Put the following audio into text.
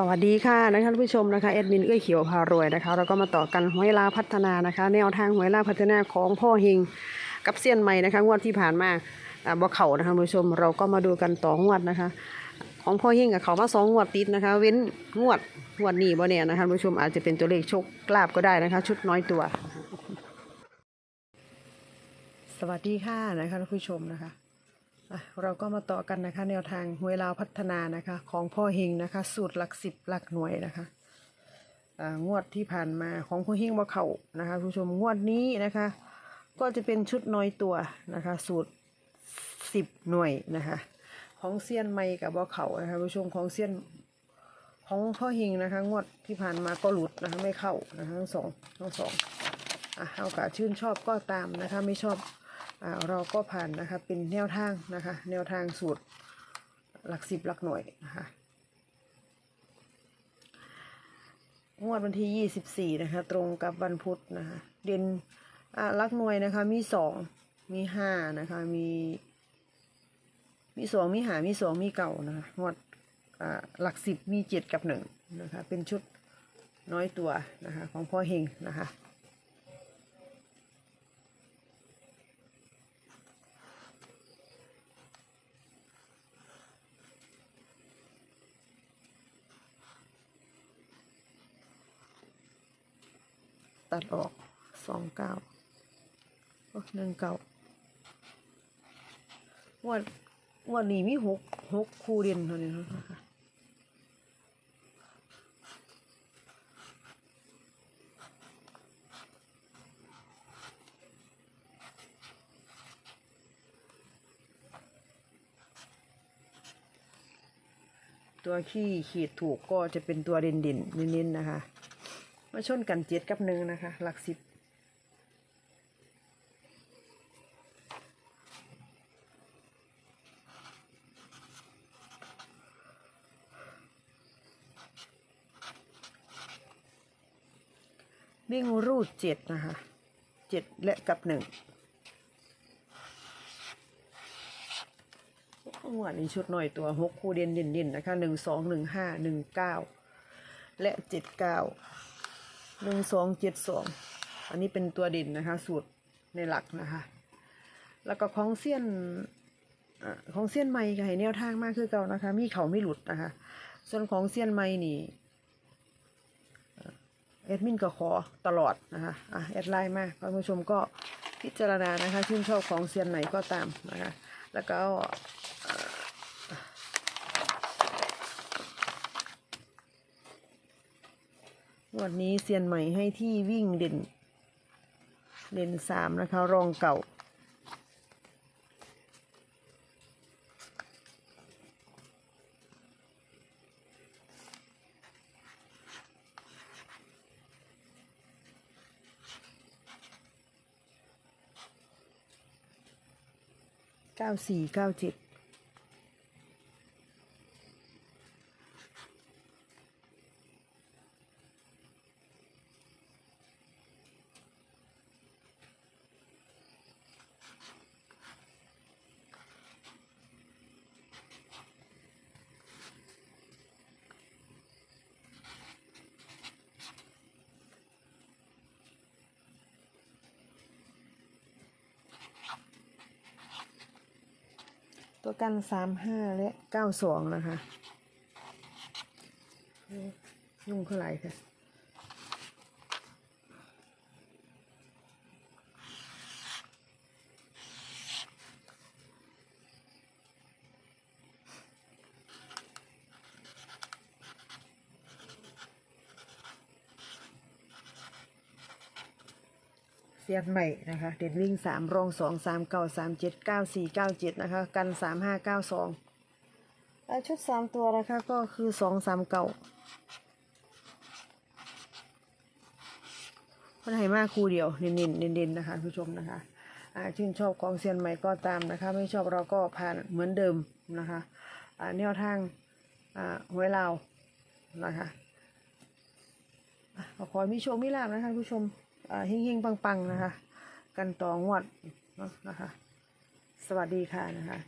สวัสดีค่ะนะคะท่านผู้ชมนะคะแอดมินเอื้อเขียวพารวยนะคะเราก็มาต่อกันหวยลาพัฒนานะคะ แนวทางหวยลาพัฒนาของพ่อเฮงกับเซียนใหม่นะคะงวดที่ผ่านมาอ่าบ่เข่านะคะท่านผู้ชมเราก็มาดูกันต่องวดนะคะ ของพ่อเฮงกับเขามาสองงวดติดนะคะ เว้นงวดงวดนี้บ่เนี่ยนะคะท่านผู้ชมอาจจะเป็นตัวเลขโชคลาภก็ได้นะคะ ชุดน้อยตัว สวัสดีค่ะนะคะท่านผู้ชมนะคะ เราก็มาต่อกันนะคะ แนวทางหวยลาวพัฒนานะคะ ของพ่อเฮงนะคะ สูตรหลักสิบหลักหน่วยนะคะงวดที่ผ่านมาของพ่อเฮงว่าเขานะคะคุณผู้ชมงวดนี้นะคะ ก็จะเป็นชุดน้อยตัวนะคะ สูตรสิบหน่วยนะคะ ของเซียนไม่กับว่าเขานะคะคุณผู้ชมของเซียนของพ่อเฮงนะคะ งวดที่ผ่านมาก็หลุดนะคะไม่เข้านะคะทั้งสองทั้งสองอะเอากะชื่นชอบก็ตามนะคะ ไม่ชอบ เราก็ผ่านนะคะเป็นแนวทางนะคะ แนวทางสูตรหลักสิบหลักหน่วยนะคะงวดวันที่ยี่สิบสี่นะคะ ตรงกับวันพุธนะคะเด่นหลักหน่วยนะคะมีสองมีห้านะคะมีมีสองมีหามีสองมีเก่านะคะงวดหลักสิบมีเจ็ดกับหนึ่งนะคะเป็นชุดน้อยตัวนะคะของพ่อเฮงนะคะ ตัดออกสองเก้าหนึ่งเก้างวดงวดนี้มีหกหกคู่เด่นเท่านี้นะคะตัวขี้ขีดถูกก็จะเป็นตัวเด่นเด่นๆเน้นๆนะคะ มาชนกันเจ็ดกับหนึ่งนะคะ หลักสิบวิ่งรูดเจ็ดนะคะเจ็ดและกับหนึ่งหัวนี้ชุดหน่อยตัวหกคู่เด่นเด่นเด่นนะคะหนึ่งสองหนึ่งห้าหนึ่งเก้าและเจ็ดเก้า หนึ่งสองเจ็ดสองอันนี้เป็นตัวเด่นนะคะ สูตรในหลักนะคะ แล้วก็ของเสี้ยนอของเสี้ยนไม้ก็ให้แนวทางมากคือเก่านะคะ มีเขาไม่หลุดนะคะ ส่วนของเสี้ยนไม้นี่เอ่อแอดมินก็ขอตลอดนะคะอะแอดไลน์มาท่านผู้ชมก็พิจารณานะคะชื่นชอบของเซียนไหนก็ตามนะคะ แล้วก็เอ่อ วันนี้เซียนใหม่ให้ที่วิ่งเด่น เด่นสามนะคะ รองเก่า เก้าสี่เก้าเจ็ด ตัวกันสามห้าและเก้าสองนะคะเอ๊ะยุ่งเท่าไหร่ค่ะ เสียดใหม่นะคะ เด่นวิ่งสามรองสองสามเก้าสามเจ็ดเก้าสี่เก้าเจ็ดนะคะ กันสามห้าเก้าสองชุดสามตัวนะคะก็คือสองสามเก้าคนไหนมากคู่เดียวเน้นๆเน้นๆนะคะผู้ชมนะคะอ่าชื่นชอบของเซียนใหม่ก็ตามนะคะ ไม่ชอบเราก็ผ่านเหมือนเดิมนะคะแนวทางหวยลาวนะคะขอขอให้มีโชคมีลาภนะคะผู้ชม เฮงๆ ปังๆ นะคะ กันต่องวดเนาะนะคะ สวัสดีค่ะนะคะ